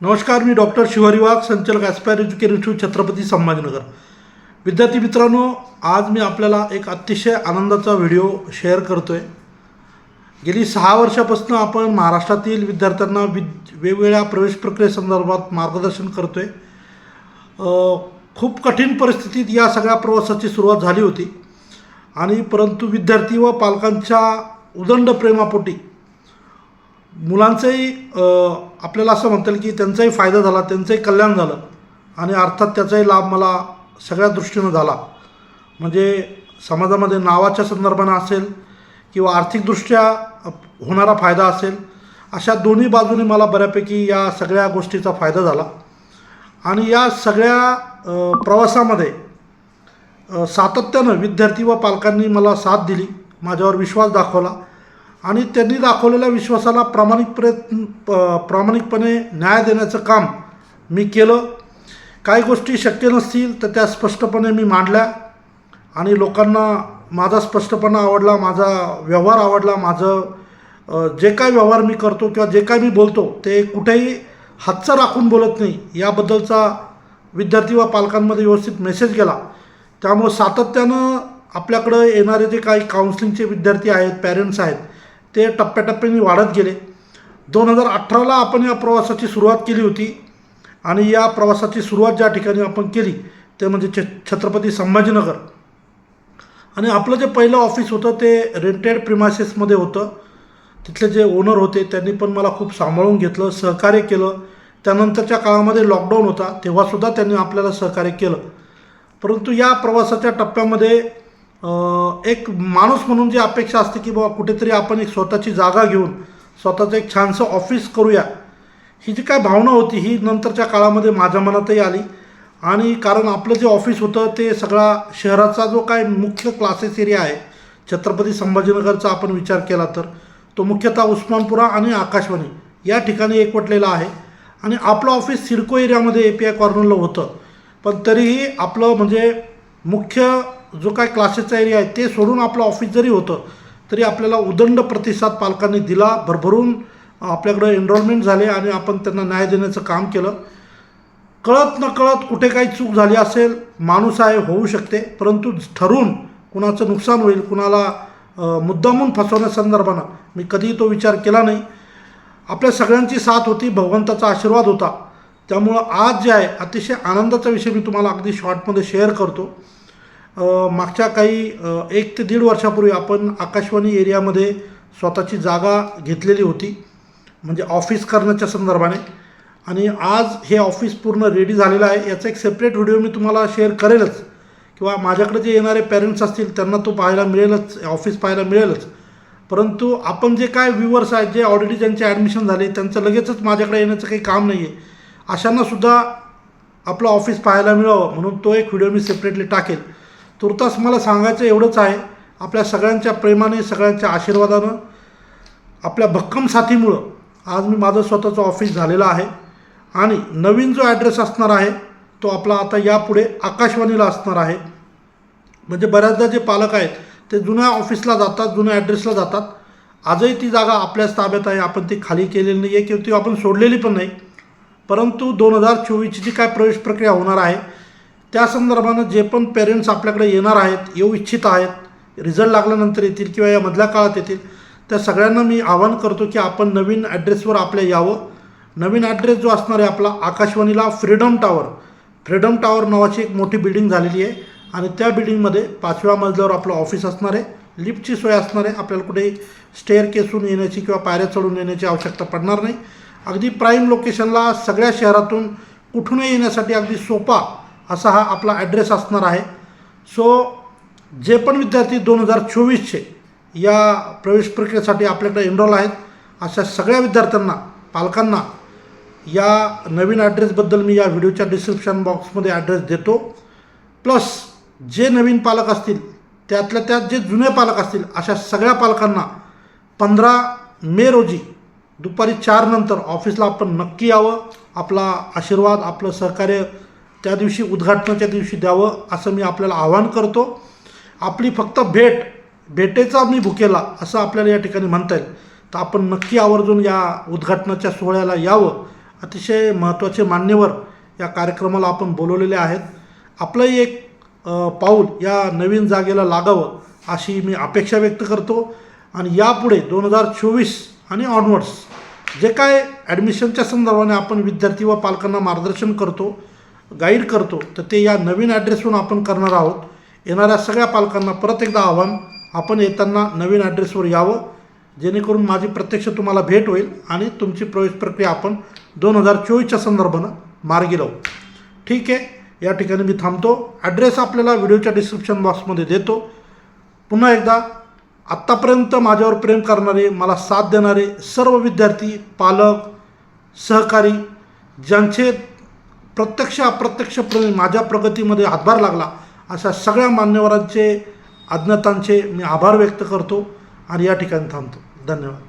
नमस्कार मी डॉक्टर शिवारी वाघ संचालक aspire education institute Chhatrapati Sambhajinagar. विद्यार्थी मित्रांनो आज मी आपल्याला एक अतिशय आनंदाचा व्हिडिओ शेअर करतो आहे गेली सहा वर्षापासून आपण महाराष्ट्रातील विद्यार्थ्यांना विद वेगवेगळ्या प्रवेश प्रक्रियेसंदर्भात मार्गदर्शन करतो आहे खूप कठीण परिस्थितीत या सगळ्या प्रवासाची सुरुवात झाली होती. आणि परंतु विद्यार्थी व पालकांच्या उदंड प्रेमापोटी मुलांचंही आपल्याला असं म्हणता येईल की त्यांचाही फायदा झाला त्यांचंही कल्याण झालं. आणि अर्थात त्याचाही लाभ मला सगळ्या दृष्टीनं झाला. म्हणजे समाजामध्ये नावाच्या संदर्भानं असेल किंवा आर्थिकदृष्ट्या होणारा फायदा असेल अशा दोन्ही बाजूने मला बऱ्यापैकी या सगळ्या गोष्टीचा फायदा झाला. आणि या सगळ्या प्रवासामध्ये सातत्यानं विद्यार्थी व पालकांनी मला साथ दिली माझ्यावर विश्वास दाखवला. आणि त्यांनी दाखवलेल्या विश्वासाला प्रामाणिक प्रयत्न प- प्रामाणिकपणे न्याय देण्याचं काम मी केलं. काही गोष्टी शक्य नसतील तर त्या स्पष्टपणे मी मांडल्या. आणि लोकांना माझा स्पष्टपणा आवडला माझा व्यवहार आवडला माझं जे काय व्यवहार मी करतो किंवा जे काय मी बोलतो ते कुठेही हातचं राखून बोलत नाही. याबद्दलचा विद्यार्थी व पालकांमध्ये व्यवस्थित मेसेज गेला. त्यामुळं सातत्यानं आपल्याकडं येणारे जे काही काउन्सिलिंगचे विद्यार्थी आहेत पॅरेंट्स आहेत ते टप्प्याटप्प्याने वाढत गेले. दोन हजार अठराला आपण या प्रवासाची सुरुवात केली होती आणि या प्रवासाची सुरुवात ज्या ठिकाणी आपण केली ते म्हणजे छ छत्रपती संभाजीनगर. आणि आपलं जे पहिलं ऑफिस होतं ते रेंटेड प्रिमायसेसमध्ये होतं. तिथले जे ओनर होते त्यांनी पण मला खूप सांभाळून घेतलं सहकार्य केलं. त्यानंतरच्या काळामध्ये लॉकडाऊन होता तेव्हासुद्धा त्यांनी आपल्याला सहकार्य केलं. परंतु या प्रवासाच्या टप्प्यामध्ये एक माणूस म्हणून जी अपेक्षा असते की बाबा कुठेतरी आपण एक स्वतःची जागा घेऊन स्वतःचं एक छानसं ऑफिस करूया. ही जी काय भावना होती ही नंतरच्या काळामध्ये माझ्या मनातही आली. आणि कारण आपलं जे ऑफिस होतं ते सगळा शहराचा जो काय मुख्य क्लासेस एरिया आहे छत्रपती संभाजीनगरचा आपण विचार केला तर तो मुख्यतः उस्मानपुरा आणि आकाशवाणी या ठिकाणी एकवटलेला आहे. आणि आपलं ऑफिस सिडको एरियामध्ये ए पी आय कॉर्नरला होतं. पण तरीही आपलं म्हणजे मुख्य जो काय क्लासेसचा एरिया आहे ते सोडून आपलं ऑफिस जरी होतं तरी आपल्याला उदंड प्रतिसाद पालकांनी दिला भरभरून आपल्याकडं एनरोलमेंट झाले आणि आपण त्यांना न्याय देण्याचं काम केलं. कळत न कळत कुठे काही चूक झाली असेल माणूस आहे होऊ शकते परंतु ठरून कुणाचं नुकसान होईल कुणाला मुद्दामून फसवण्यासंदर्भानं मी कधीही तो विचार केला नाही. आपल्या सगळ्यांची साथ होती भगवंताचा आशीर्वाद होता. त्यामुळं आज जे आहे अतिशय आनंदाचा विषय मी तुम्हाला अगदी शॉर्टमध्ये शेअर करतो. मागच्या काही एक ते दीड वर्षापूर्वी आपण आकाशवाणी एरियामध्ये स्वतःची जागा घेतलेली होती. म्हणजे ऑफिस करण्याच्या संदर्भाने. आणि आज हे ऑफिस पूर्ण रेडी झालेलं आहे. याचा एक सेपरेट व्हिडिओ मी तुम्हाला शेअर करेलच. किंवा माझ्याकडे जे येणारे पेरेंट्स असतील त्यांना तो पाहायला मिळेलच ऑफिस पाहायला मिळेलच. परंतु आपण जे काय व्ह्युअर्स आहेत जे ऑलरेडी ज्यांचे ॲडमिशन झाले त्यांचं लगेचच माझ्याकडे येण्याचं काही काम नाही आहे अशांनासुद्धा आपलं ऑफिस पाहायला मिळावं म्हणून तो एक व्हिडिओ मी सेपरेटली टाकेल. तुर्तास मला सांगायचं एवढंच आहे. आपल्या सगळ्यांच्या प्रेमाने सगळ्यांच्या आशीर्वादानं आपल्या भक्कम साथीमुळं आज मी माझं स्वतःचं ऑफिस झालेलं आहे. आणि नवीन जो ॲड्रेस असणार आहे तो आपला आता यापुढे आकाशवाणीला असणार आहे. म्हणजे बऱ्याचदा जे पालक आहेत ते जुन्या ऑफिसला जातात जुन्या ॲड्रेसला जातात. आजही ती जागा आपल्याच ताब्यात आहे आपण ती खाली केलेली नाही आहे किंवा ती आपण सोडलेली पण नाही. परंतु दोन हजार चोवीसची जी काय प्रवेश प्रक्रिया होणार आहे त्या संदर्भानं जे पण पेरेंट्स आपल्याकडे येणार आहेत येऊ इच्छित आहेत रिझल्ट लागल्यानंतर येतील किंवा या मधल्या काळात येतील त्या सगळ्यांना मी आवाहन करतो की आपण नवीन ॲड्रेसवर आपल्या यावं. नवीन ॲड्रेस जो असणार आहे आपला आकाशवाणीला फ्रीडम टावर फ्रीडम टावर नावाची एक मोठी बिल्डिंग झालेली आहे आणि त्या बिल्डिंगमध्ये पाचव्या मजल्यावर आपलं ऑफिस असणार आहे. लिफ्टची सोय असणार आहे. आपल्याला कुठे स्टेअर केसून येण्याची किंवा पायऱ्या चढून येण्याची आवश्यकता पडणार नाही. अगदी प्राईम लोकेशनला सगळ्या शहरातून कुठूनही येण्यासाठी अगदी सोपा असा हा आपला ॲड्रेस असणार आहे. सो जे पण विद्यार्थी दोन हजार चोवीसचे या प्रवेश प्रक्रियेसाठी आपल्याकडे एनरोल आहेत अशा सगळ्या विद्यार्थ्यांना पालकांना या नवीन ॲड्रेसबद्दल मी या व्हिडिओच्या डिस्क्रिप्शन बॉक्समध्ये ॲड्रेस देतो. प्लस जे नवीन पालक असतील त्यातल्या त्यात जे जुने पालक असतील अशा सगळ्या पालकांना पंधरा मे रोजी दुपारी चारनंतर ऑफिसला आपण नक्की यावं. आपला आशीर्वाद आपलं सहकार्य त्या दिवशी उद्घाटनाच्या दिवशी द्यावं असं मी आपल्याला आवाहन करतो. आपली फक्त भेट भेटेचा मी भुकेला असं आपल्याला या ठिकाणी म्हणता येईल. तर आपण नक्की आवर्जून या उद्घाटनाच्या सोहळ्याला यावं. अतिशय महत्त्वाचे मान्यवर या कार्यक्रमाला आपण बोलवलेले आहेत. आपलंही एक पाऊल या नवीन जागेला लागावं अशी मी अपेक्षा व्यक्त करतो. आणि यापुढे दोन हजार चोवीस आणि ऑनवर्ड्स जे काय ॲडमिशनच्या संदर्भाने आपण विद्यार्थी व पालकांना मार्गदर्शन करतो गाईड करतो तर ते या नवीन ॲड्रेसवरून आपण करणार आहोत. येणाऱ्या सगळ्या पालकांना परत एकदा आव्हान आपण येताना नवीन ॲड्रेसवर यावं. जेणेकरून माझी प्रत्यक्ष तुम्हाला भेट होईल आणि तुमची प्रवेश प्रक्रिया आपण दोन हजार चोवीसच्या संदर्भानं मार्गी लावू. ठीक आहे? या ठिकाणी मी थांबतो. ॲड्रेस आपल्याला व्हिडिओच्या डिस्क्रिप्शन बॉक्समध्ये देतो. पुन्हा एकदा आत्तापर्यंत माझ्यावर प्रेम करणारे मला साथ देणारे सर्व विद्यार्थी पालक सहकारी ज्यांचे प्रत्यक्ष अप्रत्यक्षपणे माझ्या प्रगतीमध्ये हातभार लागला. अशा सगळ्या मान्यवरांचे अज्ञातांचे मी आभार व्यक्त करतो आणि या ठिकाणी थांबतो. धन्यवाद.